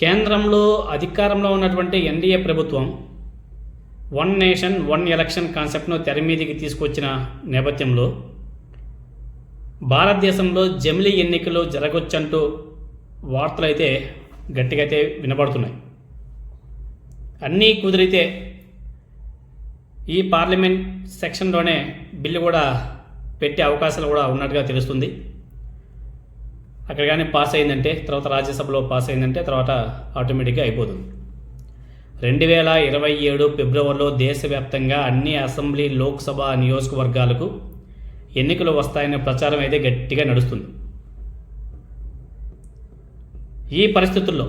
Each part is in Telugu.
కేంద్రంలో అధికారంలో ఉన్నటువంటి ఎన్డీఏ ప్రభుత్వం వన్ నేషన్ వన్ ఎలక్షన్ కాన్సెప్ట్ను తెర మీదికి తీసుకొచ్చిన నేపథ్యంలో భారతదేశంలో జమిలీ ఎన్నికలు జరగొచ్చంటూ వార్తలు అయితే గట్టిగా అయితే వినబడుతున్నాయి. అన్నీ కుదిరితే ఈ పార్లమెంట్ సెక్షన్లోనే బిల్లు కూడా పెట్టే అవకాశాలు కూడా ఉన్నట్టుగా తెలుస్తుంది. అక్కడ కానీ పాస్ అయిందంటే తర్వాత రాజ్యసభలో పాస్ అయిందంటే తర్వాత ఆటోమేటిక్గా అయిపోతుంది రెండు వేల ఇరవై ఏడు ఫిబ్రవరిలో దేశవ్యాప్తంగా అన్ని అసెంబ్లీ లోక్సభ నియోజకవర్గాలకు ఎన్నికలు వస్తాయనే ప్రచారం అయితే గట్టిగా నడుస్తుంది. ఈ పరిస్థితుల్లో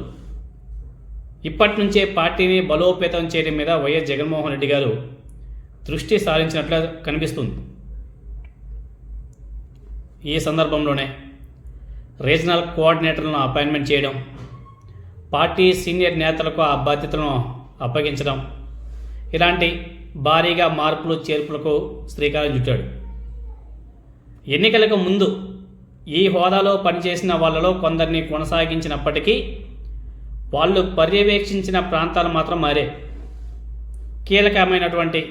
ఇప్పటి నుంచే పార్టీని బలోపేతం చేయడం మీద వైఎస్ జగన్మోహన్ రెడ్డి గారు దృష్టి సారించినట్లు కనిపిస్తుంది. ఈ సందర్భంలోనే రీజనల్ కోఆర్డినేటర్లను అపాయింట్మెంట్ చేయడం పార్టీ సీనియర్ నేతలకు ఆ బాధ్యతలను అప్పగించడం. ఇలాంటి భారీగా మార్పులు చేర్పులకు శ్రీకారం చుట్టాడు. ఎన్నికలకు ముందు ఈ హోదాలో పనిచేసిన వాళ్ళలో కొందరిని కొనసాగించినప్పటికీ వాళ్ళు పర్యవేక్షించిన ప్రాంతాలు మాత్రం మారే. కీలకమైనటువంటి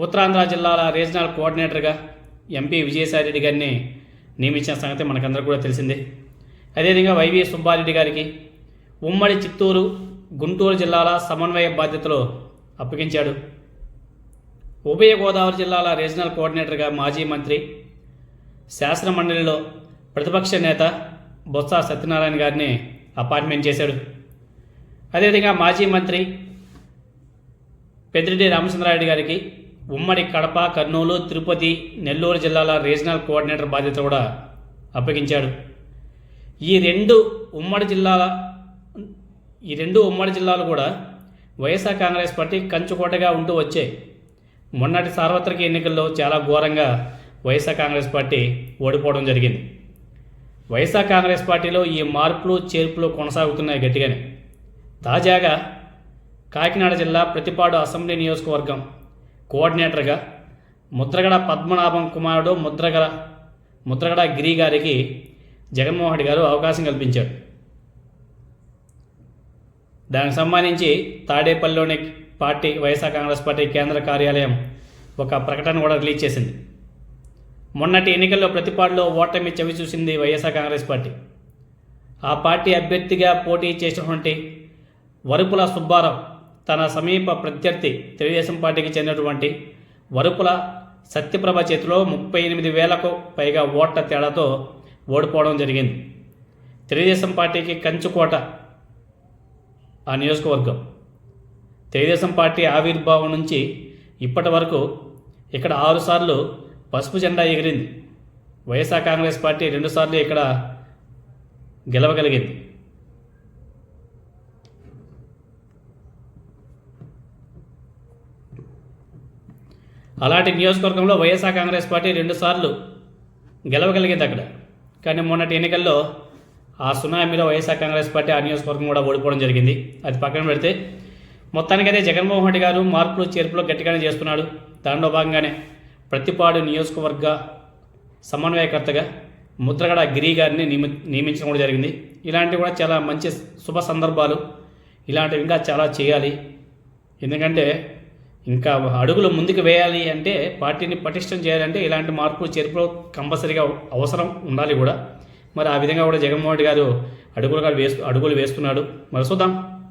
ఉత్తరాంధ్ర జిల్లాల రీజనల్ కోఆర్డినేటర్గా ఎంపీ విజయసాయిరెడ్డి గారిని నియమించిన సంగతి మనకందరూ కూడా తెలిసిందే. అదేవిధంగా వైవి సుబ్బారెడ్డి గారికి ఉమ్మడి చిత్తూరు గుంటూరు జిల్లాల సమన్వయ బాధ్యతలు అప్పగించాడు. ఉభయ గోదావరి జిల్లాల రీజనల్ కోఆర్డినేటర్గా మాజీ మంత్రి శాసన మండలిలో ప్రతిపక్ష నేత బొత్స సత్యనారాయణ గారిని అపాయింట్మెంట్ చేశాడు. అదేవిధంగా మాజీ మంత్రి పెద్దిరెడ్డి రామచంద్రారెడ్డి గారికి ఉమ్మడి కడప కర్నూలు తిరుపతి నెల్లూరు జిల్లాల రీజనల్ కోఆర్డినేటర్ బాధ్యత కూడా అప్పగించాడు. ఈ రెండు ఉమ్మడి జిల్లాల ఈ రెండు ఉమ్మడి జిల్లాలు కూడా వైఎస్ఆర్ కాంగ్రెస్ పార్టీ కంచుకోటగా ఉంటూ వచ్చాయి మొన్నటి సార్వత్రిక ఎన్నికల్లో చాలా ఘోరంగా వైఎస్ఆర్ కాంగ్రెస్ పార్టీ ఓడిపోవడం జరిగింది. వైఎస్ఆర్ కాంగ్రెస్ పార్టీలో ఈ మార్పులు చేర్పులు కొనసాగుతున్నాయి గట్టిగానే. తాజాగా కాకినాడ జిల్లా ప్రతిపాడు అసెంబ్లీ నియోజకవర్గం కోఆర్డినేటర్గా ముద్రగడ పద్మనాభం కుమారుడు ముద్రగడ ముద్రగడ గిరి గారికి జగన్మోహన్ రెడ్డి గారు అవకాశం కల్పించాడు దానికి సంబంధించి తాడేపల్లిలోని పార్టీ వైఎస్ఆర్ కాంగ్రెస్ పార్టీ కేంద్ర కార్యాలయం ఒక ప్రకటన కూడా రిలీజ్ చేసింది. మొన్నటి ఎన్నికల్లో ప్రతిపాడులో ఓటమి చవి చూసింది వైఎస్ఆర్ కాంగ్రెస్ పార్టీ. ఆ పార్టీ అభ్యర్థిగా పోటీ చేసినటువంటి వరుపుల సుబ్బారావు తన సమీప ప్రత్యర్థి తెలుగుదేశం పార్టీకి చెందినటువంటి వరుపుల సత్యప్రభ చేతిలో ముప్పై ఎనిమిది వేలకు పైగా ఓట్ల తేడాతో ఓడిపోవడం జరిగింది. తెలుగుదేశం పార్టీకి కంచుకోట ఆ నియోజకవర్గం. తెలుగుదేశం పార్టీ ఆవిర్భావం నుంచి ఇప్పటి వరకు ఇక్కడ ఆరుసార్లు పసుపు జెండా ఎగిరింది. వైఎస్ఆర్ కాంగ్రెస్ పార్టీ రెండుసార్లు ఇక్కడ గెలవగలిగింది. అలాంటి నియోజకవర్గంలో వైఎస్ఆర్ కాంగ్రెస్ పార్టీ రెండుసార్లు గెలవగలిగింది అక్కడ. కానీ మొన్నటి ఎన్నికల్లో ఆ సునామీలో వైఎస్ఆర్ కాంగ్రెస్ పార్టీ ఆ నియోజకవర్గం కూడా ఓడిపోవడం జరిగింది. అది పక్కన పెడితే మొత్తానికైతే జగన్మోహన్ రెడ్డి గారు మార్పులు చేర్పులు గట్టిగానే చేస్తున్నాడు. దానిలో భాగంగానే ప్రతిపాడు నియోజకవర్గ సమన్వయకర్తగా ముద్రగడ గిరి గారిని నియమి నియమించడం కూడా జరిగింది. ఇలాంటివి కూడా చాలా మంచి శుభ సందర్భాలు. ఇలాంటివి ఇంకా చాలా చేయాలి. ఎందుకంటే ఇంకా అడుగులు ముందుకు వేయాలి అంటే పార్టీని పటిష్టం చేయాలంటే ఇలాంటి మార్పులు చేర్పులు కంపల్సరీగా అవసరం ఉండాలి కూడా. మరి ఆ విధంగా కూడా జగన్మోహన్ గారు అడుగులు వేస్తు అడుగులు వేస్తున్నాడు మరి చూద్దాం.